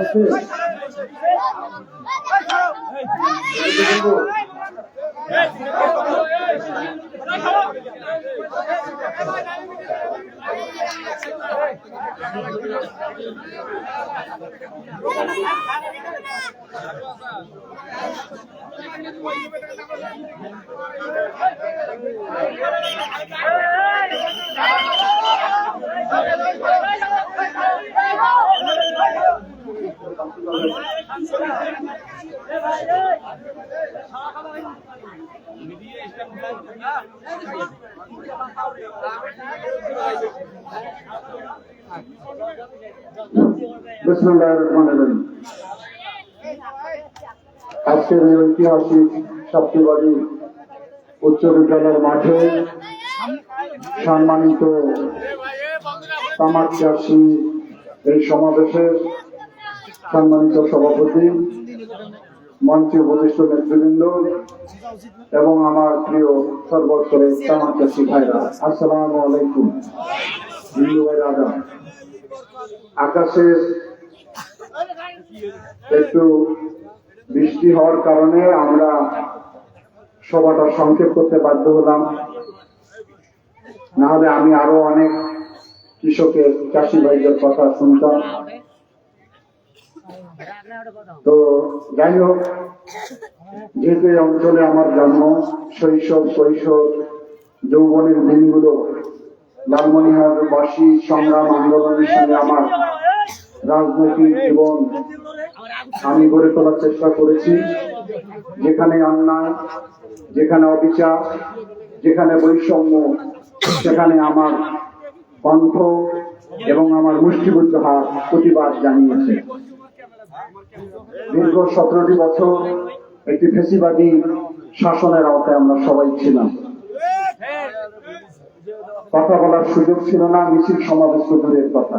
আছে আজকের এই ঐতিহাসিক সপ্তবাড়ি উচ্চ বিদ্যালয়ের মাঠে সম্মানিত তামাক চাষী এই সমাবেশের সম্মানিত সভাপতি মঞ্চে উপবিষ্ট নেতৃবৃন্দ এবং আমার প্রিয় সর্বস্তরে তামাক চাষী ভাইরা। আসসালামু আলাইকুম হিন্দু ভাইরা আদাব আকাশে একটু বৃষ্টি হওয়ার কারণে আমরা সভাটা সংক্ষেপ করতে বাধ্য হলাম। না হলে আমি আরও অনেক কৃষকের, চাষি ভাইদের কথা শুনতাম। তো যাই হোক যেহেতু এই অঞ্চলে আমার জন্ম, শৈশব, কৈশোর, যৌবনের দিনগুলো লালমনিহাটবাসী সংগ্রাম আন্দোলনের সঙ্গে আমার রাজনৈতিক জীবন আমি গড়ে তোলার চেষ্টা করেছি। যেখানে অন্যায়, যেখানে অবিচার, যেখানে বৈষম্য, সেখানে আমার কণ্ঠ এবং আমার মুষ্টিবদ্ধ হাত প্রতিবাদ জানিয়েছে। দীর্ঘ সতেরোটি বছর একটি ফেসিবাদী শাসনের আওতায় আমরা সবাই ছিলাম। কথা বলার সুযোগ ছিল না, মিছিল সমাবেশ দূরের কথা।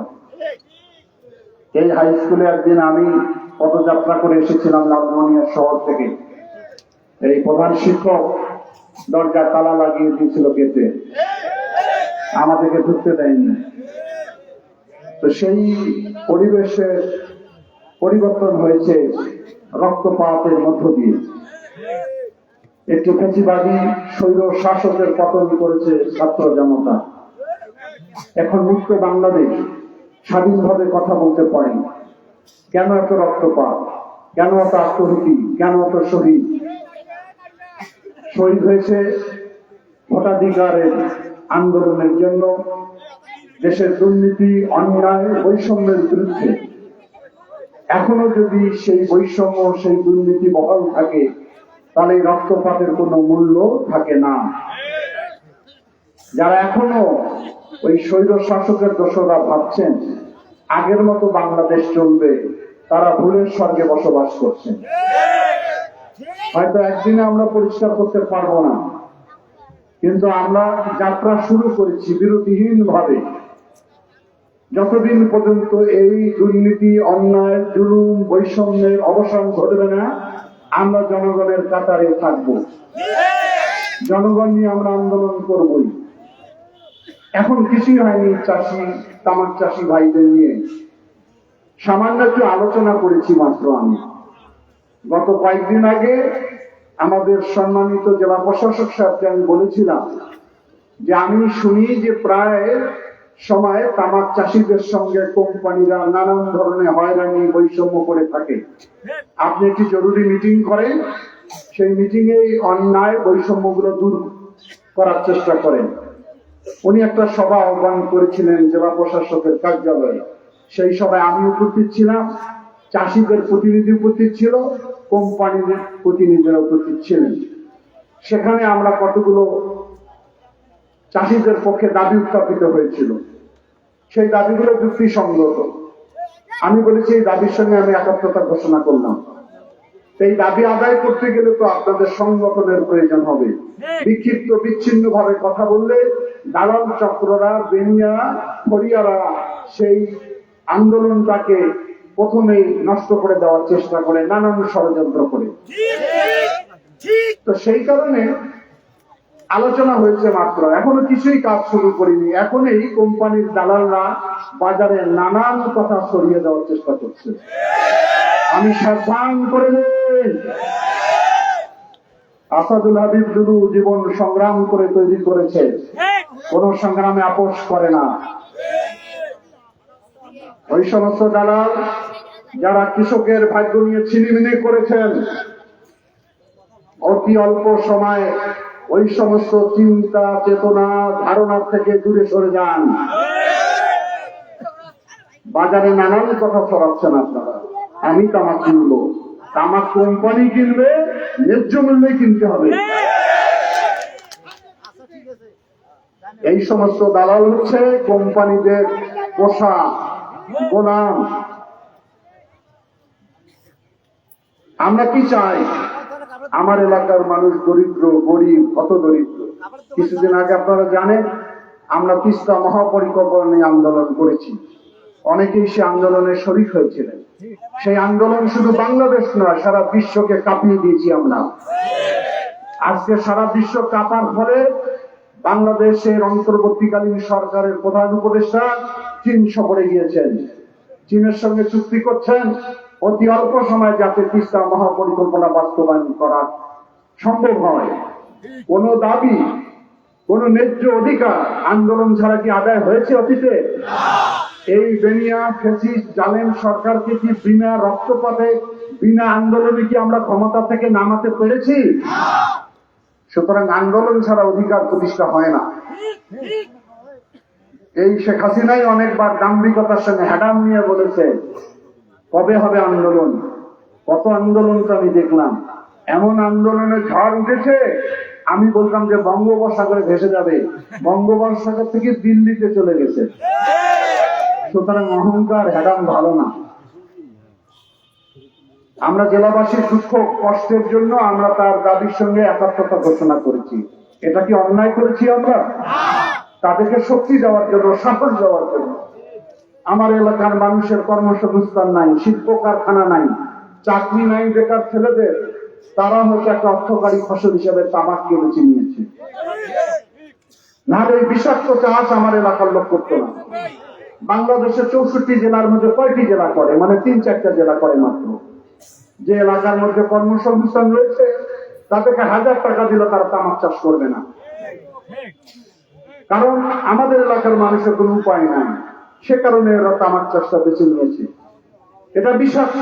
এই হাই স্কুলে একদিন আমি পদযাত্রা করে এসেছিলাম লালমনিয়া শহর থেকে। এই প্রধান শিক্ষক দরজা তালা লাগিয়ে দিয়েছিল গেটে। আমাদেরকে ঢুকতে দেয়নি। তো সেই পরিবেশের পরিবর্তন হয়েছে রক্তপাতের মধ্য দিয়ে। একটি ফেসিবাদী স্বৈর শাসকের পতন করেছে ছাত্র জনতা। এখন মুক্ত বাংলাদেশ স্বাধীনভাবে কথা বলতে পারে। কেন এত রক্তপাত? কেন এত আত্মহুতি কেন এত শহীদ? শহীদ হয়েছে ভোটাধিকারের আন্দোলনের জন্য। দেশের দুর্নীতি, অন্যায়, বৈষম্যের বিরুদ্ধে এখনও যদি সেই বৈষম্য, সেই দুর্নীতি বহাল থাকে, তাহলে রক্তপাতের কোনো মূল্য থাকে না। যারা এখনও ওই স্বৈর শাসকের দোষরা ভাবছেন, আগের মতো বাংলাদেশ চলবে, তারা ভুলের স্বর্গে বসবাস করছেন। হয়তো একদিনে আমরা পরিষ্কার করতে পারব না, কিন্তু আমরা যাত্রা শুরু করেছি বিরতিহীন ভাবে যতদিন পর্যন্ত এই দুর্নীতি, অন্যায়, জুলুম, বৈষম্যের অবসান ঘটবে না, আমরা জনগণের কাতারে থাকব। জনগণ নিয়ে আমরা আন্দোলন করবই। এখন কিছুই হয়নি চাষি, তামাক চাষি ভাইদের নিয়ে। সামান্য একটু আলোচনা করেছি মাত্র আমি। গত কয়েকদিন আগে আমাদের সম্মানিত জেলা প্রশাসক সাহেবকে আমি বলেছিলাম যে আমি শুনি যে প্রায় সময় তামাক চাষিদের সঙ্গে কোম্পানিরা নানান ধরনের হয়রানি বৈষম্য করে থাকে। আপনি একটি জরুরি মিটিং করেন, সেই মিটিং এ অন্যায় বৈষম্যগুলো দূর করার চেষ্টা করেন। উনি একটা সভা আহ্বান করেছিলেন জেলা প্রশাসকের কার্যালয়ে। সেই সভায় আমি উপস্থিত ছিলাম, চাষিদের প্রতিনিধি উপস্থিত ছিল, কোম্পানির প্রতিনিধিরা উপস্থিত ছিলেন। সেখানে আমরা কতগুলো চাষিদের পক্ষে দাবি উত্থাপিত হয়েছিল। সেই দাবিগুলো যুক্তিসঙ্গত। আমি বলেছি এই দাবির সঙ্গে আমি একাত্মতা ঘোষণা করলাম। এই দাবি আদায় করতে গেলে তো আপনাদের সংগঠনের প্রয়োজন হবে। বিক্ষিপ্ত বিচ্ছিন্ন ভাবে কথা বললে দালাল চক্ররা বেনিয়া ফরিয়ারা সেই আন্দোলনটাকে প্রথমেই নষ্ট করে দেওয়ার চেষ্টা করে নানান ষড়যন্ত্র করে। তো সেই কারণে আলোচনা হয়েছে মাত্র। এখনও কিছুই কাজ শুরু করিনি। এখন এই কোম্পানির দালালরা বাজারে নানান কথা সরিয়ে দেওয়ার চেষ্টা করছে। আমি সাবধান করে আসাদুল হাবিব দুদু জীবন সংগ্রাম করে তৈরি করেছে। কোন সংগ্রামে আপোষ করে না। ওই সমস্ত দালাল যারা কৃষকের ভাগ্য নিয়ে ছিনিমিনি করেছেন, অতি অল্প সময় ওই সমস্ত চিন্তা, চেতনা, ধারণার থেকে দূরে সরে যান। বাজারে নানান কথা ছড়াচ্ছেন আপনারা। আমি তামাক কিনবো। তামাক কোম্পানি কিনবে, ন্যায্য মূল্যে কিনতে হবে। এই সমস্ত দালাল হচ্ছে কোম্পানিদের পোষা, গোলাম। আমরা কি চাই? আমার এলাকার মানুষ দরিদ্র, গরিব কত দরিদ্র। কিছুদিন আগে আপনারা জানেন, আমরা তিস্তা মহাপরিকল্পনা নিয়ে আন্দোলন করেছি। অনেকেই সে আন্দোলনে শরিক হয়েছিলেন। সেই আন্দোলন শুধু বাংলাদেশ নয়, সারা বিশ্বকে কাঁপিয়ে দিয়েছি আমরা। আজকে সারা বিশ্ব কাঁপার ফলে বাংলাদেশের অন্তর্বর্তীকালীন সরকারের প্রধান উপদেষ্টা চীন সফরে গিয়েছেন। চীনের সঙ্গে চুক্তি করছেন। অতি অল্প সময় যাতে তিস্তা মহাপরিকল্পনা বাস্তবায়ন করা সম্ভব হয়। কোন দাবি, কোন ন্যায্য অধিকার আন্দোলন ছাড়া কি আদায় হয়েছে অতীতে? এই বেনিয়া ফেসিস জালেম সরকারকে কি বিনা রক্তপাতে, বিনা আন্দোলনে কি আমরা ক্ষমতা থেকে নামাতে পেরেছি? সুতরাং আন্দোলন ছাড়া অধিকার প্রতিষ্ঠা হয় না। এই শেখ হাসিনাই অনেকবার দাম্ভিকতার সঙ্গে হ্যাডাম নিয়ে বলেছে কবে হবে আন্দোলন? কত আন্দোলন তো আমি দেখলাম। এমন আন্দোলনে ঝড় উঠেছে, আমি বলতাম যে বঙ্গোপসাগরে ভেসে যাবে। বঙ্গোপসাগর থেকে দিল্লিতে চলে গেছে। সুতরাং অহংকার হ্যাডাম ভালো না। আমরা জেলাবাসীর দুঃখ, কষ্টের জন্য আমরা তার দাবির সঙ্গে একাত্মতা ঘোষণা করেছি। এটা কি অন্যায় করেছি আমরা? তাদেরকে শক্তি দেওয়ার জন্য, সাহস দেওয়ার জন্য। আমার এলাকার মানুষের কর্মসংস্থান নাই শিল্প কারখানা নাই, চাকরি নাই বেকার ছেলেদের, তারা হচ্ছে একটা অর্থকারী ফসল হিসেবে তামাক কিনেছে নিয়েছে নাহলে এই বিষাক্ত চাষ আমার এলাকার লোক করতো না। বাংলাদেশের চৌষট্টি জেলার মধ্যে কয়টি জেলা করে? মানে তিন চারটা জেলা করে মাত্র। যে এলাকার মধ্যে কর্মসংস্থান রয়েছে, তাদেরকে হাজার টাকা দিলে তারা তামাক চাষ করবে না। কারণ আমাদের এলাকার মানুষের কোনো উপায় নাই। সে কারণে এরা তামাক চাষটা বেছে নিয়েছে। এটা বিষাক্ত,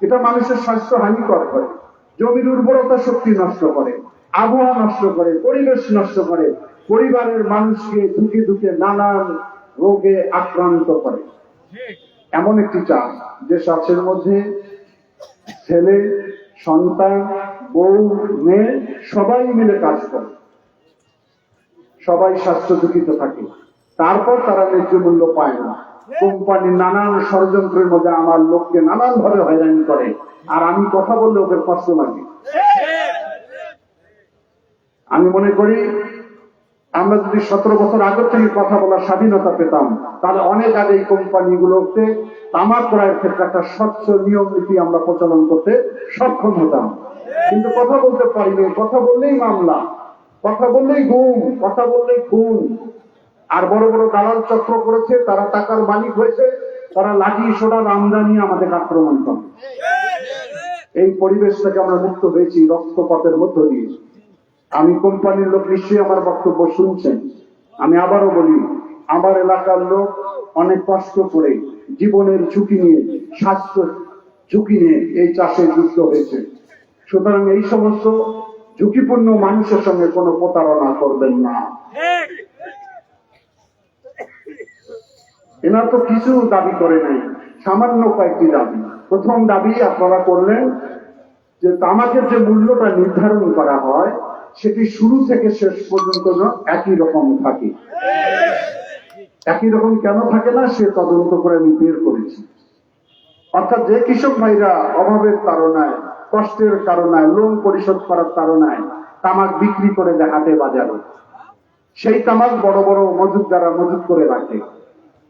এটা মানুষের স্বাস্থ্য হানিকর করে জমির উর্বরতা শক্তি নষ্ট করে, আবহাওয়া নষ্ট করে, পরিবেশ নষ্ট করে, পরিবারের মানুষকে ধুকে ধুকে নানান রোগে আক্রান্ত করে। এমন একটি চাষ যে চাষের মধ্যে ছেলে, সন্তান, বউ, মেয়ে সবাই মিলে কাজ করে। সবাই স্বাস্থ্য দুঃখিত থাকে। তারপর তারা ন্যায্য মূল্য পায় না। কোম্পানি নানান ষড়যন্ত্রের মধ্যে আমার লোককে নানান ভাবে হয়রানি করে। আর আমি কথা বললে ওদের কষ্ট লাগে। আমি মনে করি, আমরা যদি সতেরো বছর আগে থেকে কথা বলার স্বাধীনতা পেতাম, তাহলে অনেক আগে এই কোম্পানিগুলোতে তামাক ক্রয়ের ক্ষেত্রে একটা স্বচ্ছ নিয়ম নীতি আমরা প্রচলন করতে সক্ষম হতাম। কিন্তু কথা বলতে পারিনি। কথা বললেই মামলা, কথা বললেই গুম, কথা বললেই খুন। আর বড় বড় দালাল চক্র করেছে, তারা টাকার মালিক হয়েছে, তারা লাঠি সোডার আমদানি আমাদের আক্রমণ করে। এই পরিবেশ থেকে আমরা মুক্ত হয়েছি, রক্তপাতের মধ্য দিয়ে। আমি কোম্পানির লোক নিশ্চয়ই আমার বক্তব্য শুনছেন। আমি আবারও বলি, আমার এলাকার লোক অনেক কষ্ট করে জীবনের ঝুঁকি নিয়ে, স্বাস্থ্য ঝুঁকি নিয়ে এই চাষে যুক্ত হয়েছে। সুতরাং এই সমস্ত ঝুঁকিপূর্ণ মানুষের সঙ্গে কোনো প্রতারণা করবেন না। এনার তো কিছু দাবি করে নাই, সামান্য কয়েকটি দাবি। প্রথম দাবি আপনারা করলেন যে তামাকের যে মূল্যটা নির্ধারণ করা হয়, সেটি শুরু থেকে শেষ পর্যন্ত যেন একই রকম থাকে। একই রকম কেন থাকে না, সে তদন্ত করে আমি বের করেছি। অর্থাৎ যে কৃষক ভাইরা অভাবের কারণায় কষ্টের কারণায় লোন পরিশোধ করার কারণায় তামাক বিক্রি করে হাটে বাজারে, সেই তামাক বড় বড় মজুদ দ্বারা মজুদ করে রাখে।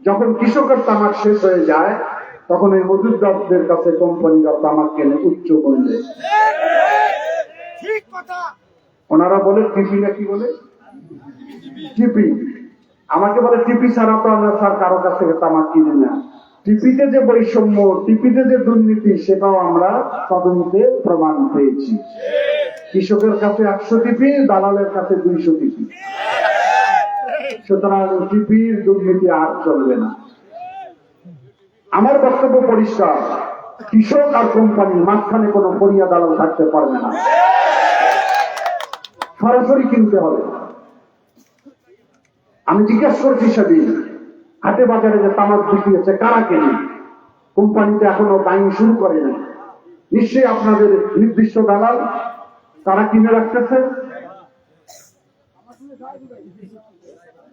যখন কৃষকের তামাক শেষ হয়ে যায়, তখন এই মজুদদারদের কাছে কোম্পানিরা তামাক কেনে উচ্চ মূল্যে ওনারা বলে কৃষিরা কি বলে? টিপি। আমাকে বলে, টিপি ছাড়া তো আমরা স্যার কারও কাছ থেকে তামাক কিনি না। টিপিতে যে বৈষম্য, টিপিতে যে দুর্নীতি, সেটাও আমরা তদন্তে প্রমাণ পেয়েছি। কৃষকের কাছে একশো টিপি, দালালের কাছে দুইশো টিপি। সুতরাং টিপির দুর্নীতি আর চলবে না। আমার বক্তব্য পরিষ্কার। কৃষক আর কোম্পানি মাঝখানে কোনো পরিয়া দালাল থাকতে পারবে না। সরাসরি কিনতে হবে। আমি জিজ্ঞাসা করেছি সেদিন, হাটে বাজারে যে তামাক বিক্রি হচ্ছে, কারা কেনে? কোম্পানিতে এখনও বাইং শুরু করে নাই নিশ্চয়ই আপনাদের নির্দিষ্ট দালাল, তারা কিনে রাখতেছে?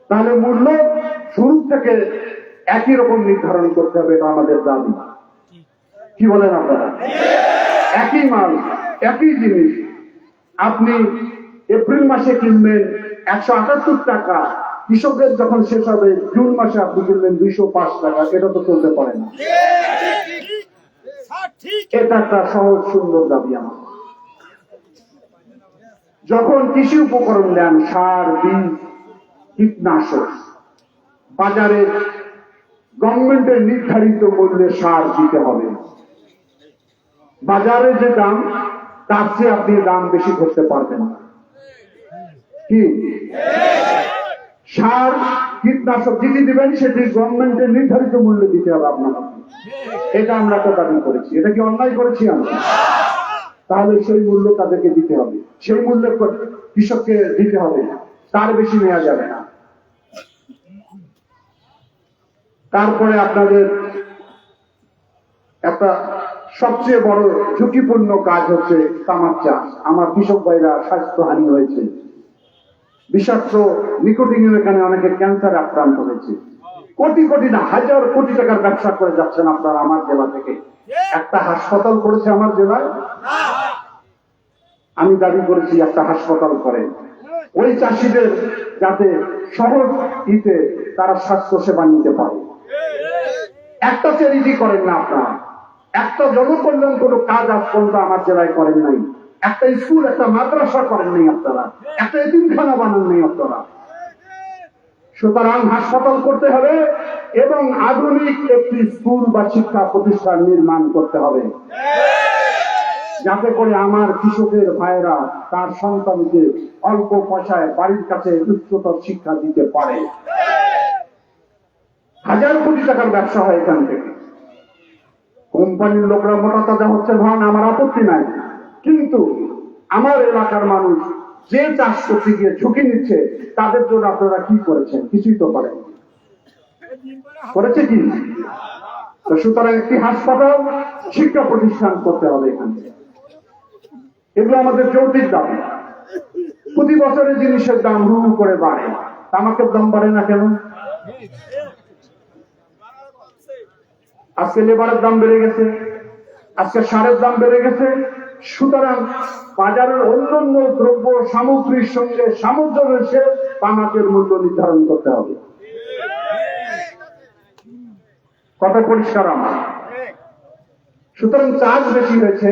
তাহলে মূল্য শুরু থেকে একই রকম নির্ধারণ করতে হবে, এটা আমাদের দাবি। কি বলেন আপনারা? একই মাল, একই জিনিস, আপনি এপ্রিল মাসে কিনবেন একশো আটাত্তর টাকা কৃষকের যখন শেষ হবে, জুন মাসে আপনি কিনবেন দুইশো পাঁচ টাকা, এটা তো চলতে পারে না। এটা একটা সহজ, সুন্দর দাবি আমার। যখন কৃষি উপকরণ নেন সার, বীজ কীটনাশক। বাজারে গভর্নমেন্টের নির্ধারিত মূল্যে সার দিতে হবে। বাজারে যে দাম, তার চেয়ে আপনি দাম বেশি করতে পারবেন কি? সার, কীটনাশক যেটি দিবেন, সেটি গভর্নমেন্টের নির্ধারিত মূল্যে দিতে হবে আপনার এটা আমরা তো দাবি করেছি। এটা কি অন্যায় করেছি আমরা? তাহলে সেই মূল্য তাদেরকে দিতে হবে। সেই মূল্য কৃষককে দিতে হবে। তার বেশি নেওয়া যাবে না। তারপরে আপনাদের একটা সবচেয়ে বড় ঝুঁকিপূর্ণ কাজ হচ্ছে তামাক চাষ। আমার কৃষক ভাইরা স্বাস্থ্যহানি হয়েছে। বিষাক্ত নিকোটিনের এখানে অনেকে ক্যান্সার আক্রান্ত হয়েছে। কোটি কোটি না, হাজার কোটি টাকার ব্যবসা করে যাচ্ছেন আপনারা আমার জেলা থেকে। একটা হাসপাতাল করেছে আমার জেলায়। আমি দাবি করেছি একটা হাসপাতাল করে ওই চাষিদের যাতে সহজ ইতে তারা স্বাস্থ্য সেবা নিতে পারে। একটা চ্যারিটি করেন না আপনারা। একটা জনকল্যাণ কোনো কাজ আজ পর্যন্ত আমার জেলায় করেন নাই। একটা স্কুল, একটা মাদ্রাসা করেন নাই আপনারা। একটা এতিমখানা বানান নাই আপনারা। সুতরাং হাসপাতাল করতে হবে এবং আধুনিক একটি স্কুল বা শিক্ষা প্রতিষ্ঠান নির্মাণ করতে হবে। যাতে করে আমার কৃষকের ভাইয়েরা তার সন্তানকে অল্প পয়সায় বাড়ির কাছে উচ্চতর শিক্ষা দিতে পারে। হাজার কোটি টাকার ব্যবসা হয় এখান থেকে। কোম্পানির লোকরা মোটা তাজা হচ্ছে ভান আমার আপত্তি নাই। কিন্তু আমার এলাকার মানুষ যে চাষ করতে গিয়ে ঝুঁকি নিচ্ছে, তাদের জন্য আপনারা কি করেছেন? কিছুই তো পারেন করেছে কি? সুতরাং একটি হাসপাতাল শিক্ষা প্রতিষ্ঠান করতে হবে এখানে এগুলো আমাদের যৌতিক দাম প্রতি বছরে জিনিসের দাম হু করে বাড়ে। তামাকের দাম বাড়ে না কেন? আজকে লেবারের দাম বেড়ে গেছে, আজকে সারের দাম বেড়ে গেছে। সুতরাং বাজারের অন্যান্য দ্রব্য সামগ্রীর সঙ্গে সামঞ্জস্য তামাকের মূল্য নির্ধারণ করতে হবে। কথা পরিষ্কার আমার। সুতরাং চার্জ বেশি হয়েছে,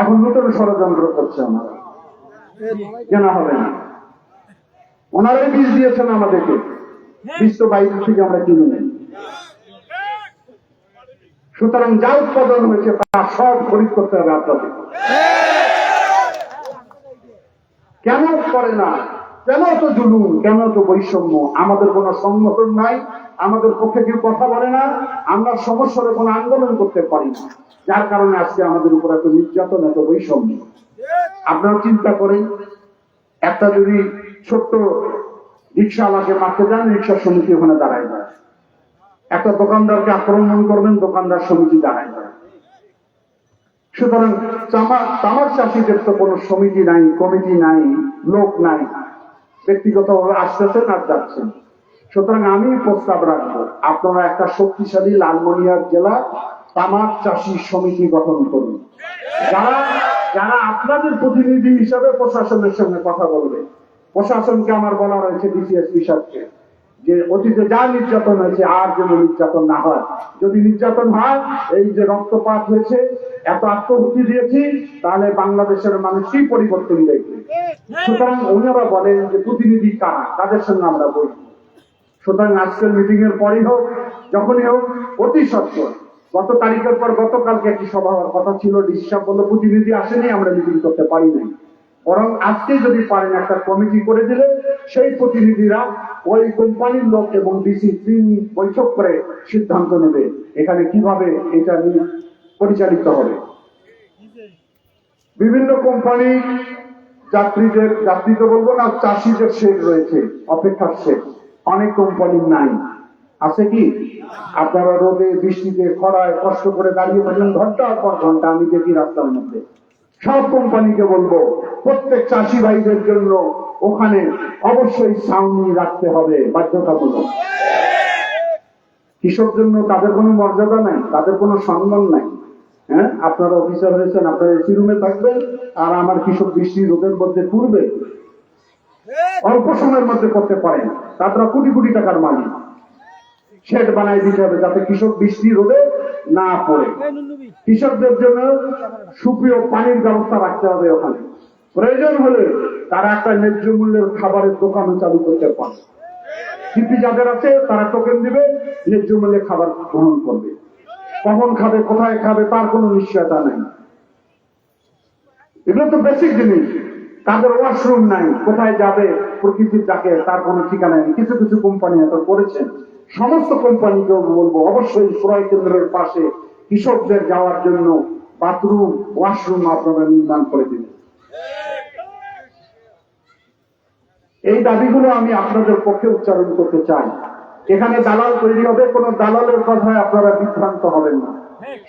এখন নতুন ষড়যন্ত্র করছে আমরা। কেনা হবে না। ওনারাই বীজ দিয়েছেন আমাদেরকে। বীজ থেকে আমরা কিনে নেই। সুতরাং যা উৎপাদন হয়েছে তা সব খরিদ করতে হবে আপনাদের। কেন করে না? কেন তো জুলুম? কেন তো বৈষম্য? আমাদের কোনো সংগঠন নাই, আমাদের পক্ষে কেউ কথা বলে না, আমরা সমস্যার কোনো আন্দোলন করতে পারি না। যার কারণে আজকে আমাদের উপর এত নির্যাতন, এত বৈষম্য। আপনারা চিন্তা করেন, একটা যদি ছোট্ট রিক্সাওয়ালাকে মারতে যান, রিক্সা সমিতি ওখানে দাঁড়ায় যায়। একটা দোকানদারকে আক্রমণ করবেন, দোকানদার সমিতি দাঁড়ায় সুতরাং তামাক তামাক চাষিদের তো কোনো সমিতি নাই, কমিটি নাই, লোক নাই। ব্যক্তিগতভাবে আসতেছেন আর যাচ্ছেন। সুতরাং আমি প্রস্তাব রাখব, আপনারা একটা শক্তিশালী লালমনিরহাট জেলা তামাক চাষি সমিতি গঠন করুন। যারা যারা আপনাদের প্রতিনিধি হিসাবে প্রশাসনের সঙ্গে কথা বলবে। প্রশাসনকে আমার বলা রয়েছে ডিসিএসপি সাহেবকে যে অতীতে যা নির্যাতন হয়েছে, আর যেন নির্যাতন না হয়। যদি নির্যাতন হয়, এই যে রক্তপাত হয়েছে, এত আত্মহুতি দিয়েছি, তাহলে বাংলাদেশের মানুষ কি পরিবর্তন দেখবে? সুতরাং ওনারা বলেন যে প্রতিনিধি কারা? তাদের সঙ্গে আমরা বলি। সুতরাং আজকের মিটিং এর পরই হোক, যখনই হোক, অতি সত্তর গত তারিখের পর গতকালকে একটি সভা হওয়ার কথা ছিল, ডিসিশন বলল প্রতিনিধি আসেনি, আমরা মিটিং করতে পারি নাই। বরং আজকে যদি পারেন একটা কমিটি করে দিলে, সেই প্রতিনিধিরা ওই কোম্পানির লোক এবং ডিসি তিন বৈঠক করে সিদ্ধান্ত নেবে। এখানে কীভাবে এটা পরিচালিত হবে? বিভিন্ন কোম্পানি যাত্রীদের যাত্রী তো বলব না, চাষিদের শেড রয়েছে, অপেক্ষার শেড অনেক কোম্পানির নাই। আছে কি? আপনারা রোদে, বৃষ্টিতে, খরায় কষ্ট করে দাঁড়িয়ে থাকেন ঘণ্টার পর ঘণ্টা, আমি দেখি রাস্তার মধ্যে। সব কোম্পানিকে বলব, প্রত্যেক চাষি ভাইদের জন্য ওখানে অবশ্যই ছাউনি রাখতে হবে, বাধ্যতামূলক। কৃষক জন্য? তাদের কোনো মর্যাদা নাই তাদের কোনো সম্মান নাই। হ্যাঁ? আপনারা অফিসার হয়েছেন, আপনারা এসি রুমে থাকবেন, আর আমার কৃষক বৃষ্টি রোদের মধ্যে পূর্বে অল্প সময়ের মধ্যে করতে পারেন। তারা কোটি কোটি টাকার মালিক। শেড বানাই দিতে হবে যাতে কৃষক বৃষ্টি রোদে না পড়ে। কৃষকদের জন্য সুপ্রিয় পানির ব্যবস্থা রাখতে হবে ওখানে। প্রয়োজন হলে তারা একটা ন্যায্য মূল্যের খাবারের দোকানও চালু করতে পারে। সিপি যাদের আছে, তারা টোকেন দিবে, ন্যায্য মূল্যে খাবার গ্রহণ করবে। কখন খাবে, কোথায় খাবে, তার কোনো নিশ্চয়তা নেই। এগুলো তো বেসিক জিনিস। তাদের ওয়াশরুম নাই, কোথায় যাবে, প্রকৃতির ডাকে তার কোনো ঠিকানা নেই। কিছু কিছু কোম্পানি এত করেছে। সমস্ত কোম্পানিকে বলব, অবশ্যই ক্রয় কেন্দ্রের পাশে কৃষকদের যাওয়ার জন্য বাথরুম ওয়াশরুম আপনারা নির্মাণ করে দিবেন এই দাবিগুলো আমি আপনাদের পক্ষে উচ্চারণ করতে চাই। এখানে দালাল তৈরি হবে, কোন দালালের কথায় আপনারা বিভ্রান্ত হবেন না।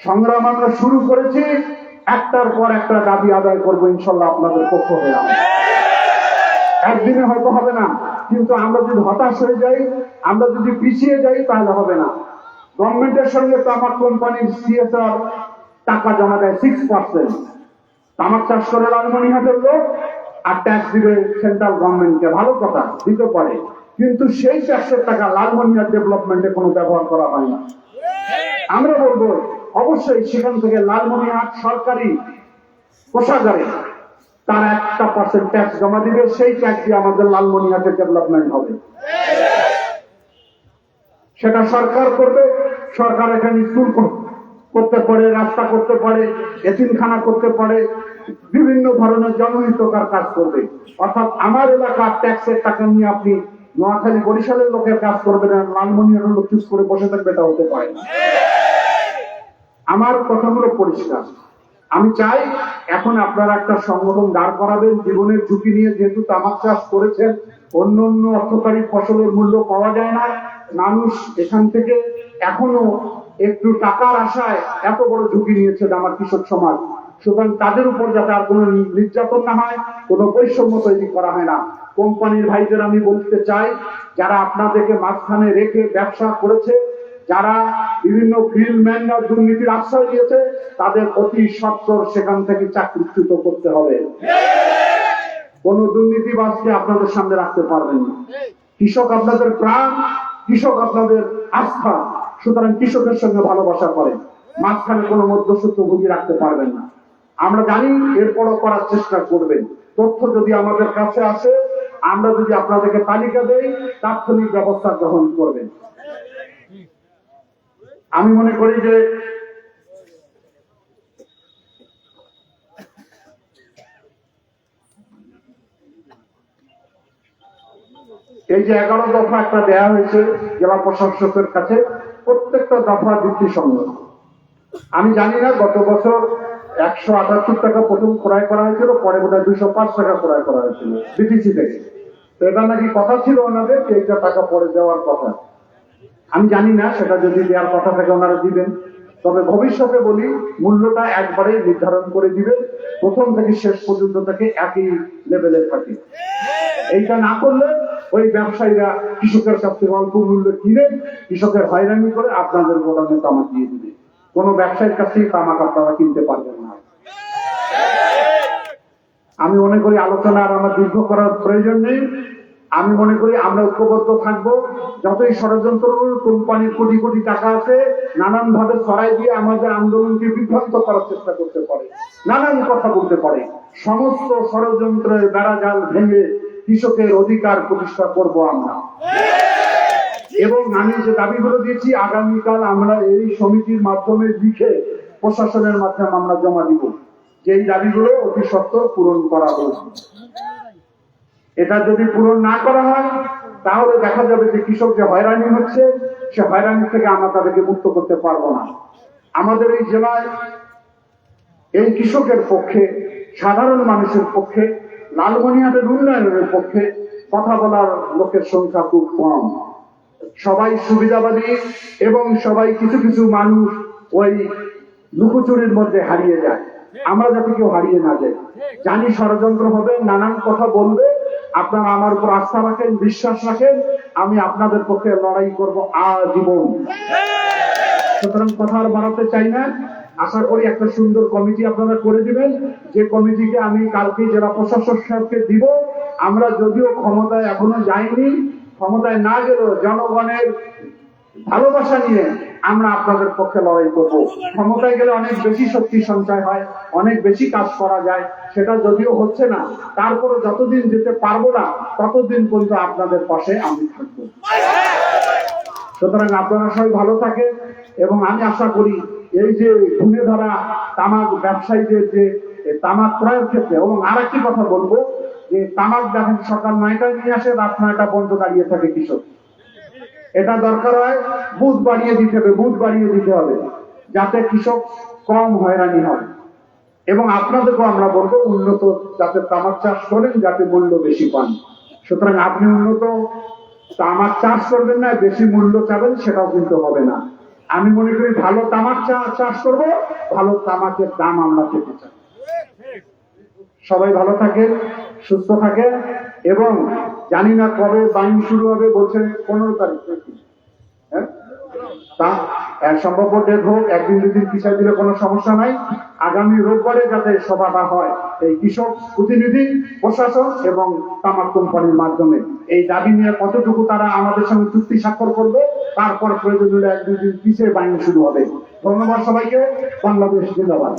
সংগ্রাম আমরা শুরু করেছি, একটার পর একটা দাবি আদায় করব, ইনশাল্লাহ আপনাদের পক্ষ হয়ে। একদিনে হয়তো হবে না, কিন্তু আমরা যদি হতাশ হয়ে যাই, আমরা যদি পিছিয়ে যাই, তাহলে হবে না। গভর্নমেন্টের সঙ্গে তো আমার কোম্পানির সিএসআর টাকা জমা দেয় সিক্স পার্সেন্ট তামাক চাষ করে লালমনিহাটের লোক আর ট্যাক্স দিবে সেন্ট্রাল গভর্নমেন্টকে ভালো কথা দিতে পারে। কিন্তু সেই ট্যাক্সের টাকা লালমনিহাট ডেভেলপমেন্টে কোনো ব্যবহার করা হয় না। আমরা বলব, অবশ্যই সেখান থেকে লালমনিহাট সরকারি কোষাগারে তার একটা পার্সেন্ট ট্যাক্স জমা দিবে, সেই ট্যাক্স দিয়ে আমাদের লালমনিহাটের ডেভেলপমেন্ট হবে। সেটা সরকার করবে, সরকার এখানে স্কুল কর- করতে পারে, রাস্তা করতে পারে, এতিমখানা করতে পারে, বিভিন্ন ধরনের জনহিতকার কাজ করবে। অর্থাৎ আমার এলাকার ট্যাক্সের টাকা নিয়ে আপনি নোয়াখালী বরিশালের লোকের কাজ করবেন আর লালমনিহাটের লোক চুপ করে বসে থাকবে, এটা হতে পারে না। আমার কথাগুলো পরিষ্কার। আমি চাই এখন আপনারা একটা সংগঠন দাঁড় করাবেন, জীবনের ঝুঁকি নিয়ে যেহেতু তামাক চাষ করেছেন, অন্য অন্য অর্থকারী ফসলের মূল্য পাওয়া যায় না। মানুষ এখান থেকে এখনও একটু টাকার আশায় এত বড় ঝুঁকি নিয়েছে আমার কৃষক সমাজ। সুতরাং তাদের উপর যাতে আর কোনো নির্যাতন না হয়, কোনো বৈষম্য তৈরি করা হয় না। কোম্পানির ভাইদের আমি বলতে চাই, যারা আপনাদেরকে মাঝখানে রেখে ব্যবসা করেছে, যারা বিভিন্ন ফিল্ডম্যানরা দুর্নীতির আশ্রয় দিয়েছে তাদের অতি সত্তর সেখান থেকে চাকরিচ্যুত করতে হবে। কোন দুর্নীতিবাজকে আপনাদের সামনে রাখতে পারবেন না। কৃষক আপনাদের প্রাণ, কৃষক আপনাদের আস্থা। সুতরাং কৃষকের সঙ্গে ভালোবাসা করেন। মাঝখানে কোনো মধ্যসূত্রভোগী রাখতে পারবেন না। আমরা জানি এরপরও করার চেষ্টা করবেন। তথ্য যদি আমাদের কাছে আসে, আমরা যদি আপনাদেরকে তালিকা দেই, তাৎক্ষণিক ব্যবস্থা গ্রহণ করবেন। আমি মনে করি যে এই যে এগারো দফা একটা দেয়া হয়েছে, জেলা প্রশাসকের কাছে। প্রত্যেকটা দফা যুক্তিসঙ্গত আমি জানি না গত বছর একশো আটাত্তর টাকা প্রথম ক্রয় করা হয়েছিল, পরে বোধ হয় দুইশো পাঁচ টাকা ক্রয় করা হয়েছিল বিটিসি থেকে। তো এটা নাকি কথা ছিল ওনাদের যে এইটা টাকা পরে দেওয়ার কথা। আমি জানি না, সেটা যদি দেওয়ার কথা থাকে ওনারা দিবেন। তবে ভবিষ্যতে বলি, মূল্যটা একবারে নির্ধারণ করে দিবেন, প্রথম থেকে শেষ পর্যন্ত থেকে একই লেভেলে থাকে। এইটা না করলে ওই ব্যবসায়ীরা কৃষকের কাছ থেকে অল্প মূল্যে কিনে কৃষকের হয়রানি করে আপনাদের গোডাউনে তামাক দিয়ে দিবে। কোন ব্যবসায়ীর কাছ থেকে তামাক আপনারা কিনতে পারবেন না। আমি মনে করি আলোচনা আর আমার দীর্ঘ করার প্রয়োজন নেই। আমি মনে করি আমরা ঐক্যবদ্ধ থাকব। যতই ষড়যন্ত্র কোম্পানির কোটি কোটি টাকা আছে নানান ভাবে ছড়াই দিয়ে আমাদের আন্দোলনকে বিভ্রান্ত করার চেষ্টা করতে পারে। নানান কথা বলতে পারে। সমস্ত ষড়যন্ত্রের বেড়াজাল ভেঙে কৃষকের অধিকার প্রতিষ্ঠা করব আমরা। এবং আমি যে দাবিগুলো দিয়েছি, আগামীকাল আমরা এই সমিতির মাধ্যমে লিখে প্রশাসনের মাধ্যমে আমরা জমা দিব। যে এই দাবিগুলো অতি সত্ত্বর পূরণ করা হোক। এটা যদি পূরণ না করা হয়, তাহলে দেখা যাবে যে কৃষক যে হয়রানি হচ্ছে, সে হয়রানি থেকে আমরা তাদেরকে মুক্ত করতে পারব না। আমাদের এই জেলায় এই কৃষকের পক্ষে, সাধারণ মানুষের পক্ষে লালমনিহাটের উন্নয়নের পক্ষে কথা বলার লোকের সংখ্যা খুব কম। সবাই সুবিধাবাদী এবং সবাই কিছু কিছু মানুষ ওই লুকোচুরির মধ্যে হারিয়ে যায়। আমরা যাতে কেউ হারিয়ে না যায় জানি ষড়যন্ত্র হবে, নানান কথা বলবে। আপনারা আমার উপর আস্থা রাখেন, বিশ্বাস রাখেন। আমি আপনাদের পক্ষে লড়াই করব আজীবন। সুতরাং কথা আর বাড়াতে চাই না। আশা করি একটা সুন্দর কমিটি আপনারা করে দিবেন। যে কমিটিকে আমি কালকে জেলা প্রশাসক সাহেবকে দিব। আমরা যদিও ক্ষমতায় এখনও যাইনি, ক্ষমতায় না গেলেও জনগণের ভালোবাসা নিয়ে আমরা আপনাদের পক্ষে লড়াই করব। ক্ষমতায় গেলে অনেক বেশি শক্তি সঞ্চয় হয়, অনেক বেশি কাজ করা যায়, সেটা যদিও হচ্ছে না। তারপরে যতদিন যেতে পারব না, ততদিন পর্যন্ত আপনাদের পাশে আমি থাকব। সুতরাং আপনারা সবাই ভালো থাকেন এবং আমি আশা করি এই যে ঘুরে ধরা, তামাক ব্যবসায়ীদের যে তামাক ক্রয়ের ক্ষেত্রে, এবং আর একটি কথা বলব, যে তামাক দেখেন সকাল নয়টায় নিয়ে আসে, রাত নয়টা বন্ধ দাঁড়িয়ে থাকে কৃষক। এটা দরকার হয়, বুথ বাড়িয়ে দিতে হবে, বুথ বাড়িয়ে দিতে হবে, যাতে কৃষক কম হয়রানি হয়। এবং আপনাদেরকেও আমরা বলব, উন্নত যাতে তামাক চাষ করেন, যাতে মূল্য বেশি পান। সুতরাং আপনি উন্নত, তামাক চাষ করবেন না, বেশি মূল্য চাবেন, সেটাও কিন্তু হবে না। আমি মনে করি ভালো তামাক চাষ করব, ভালো তামাকের দাম আমরা পেতে চাই সবাই ভালো থাকে সুস্থ থাকে এবং জানি না কবে বাইন শুরু হবে বলছে পনেরো তারিখ? হ্যাঁ তা সম্ভাব্য ডেট হোক একদিন দুদিন পিছিয়ে দিলে কোনো সমস্যা নাই। আগামী রোববারে যাতে সভাটা হয়, এই কৃষক প্রতিনিধি, প্রশাসন এবং তামাক কোম্পানির মাধ্যমে। এই দাবি নিয়ে কতটুকু তারা আমাদের সঙ্গে চুক্তি স্বাক্ষর করবে, তারপর প্রয়োজন হলে এক দুদিন পিছিয়ে বাইন শুরু হবে। ধন্যবাদ সবাইকে, বাংলাদেশ জিন্দাবাদ।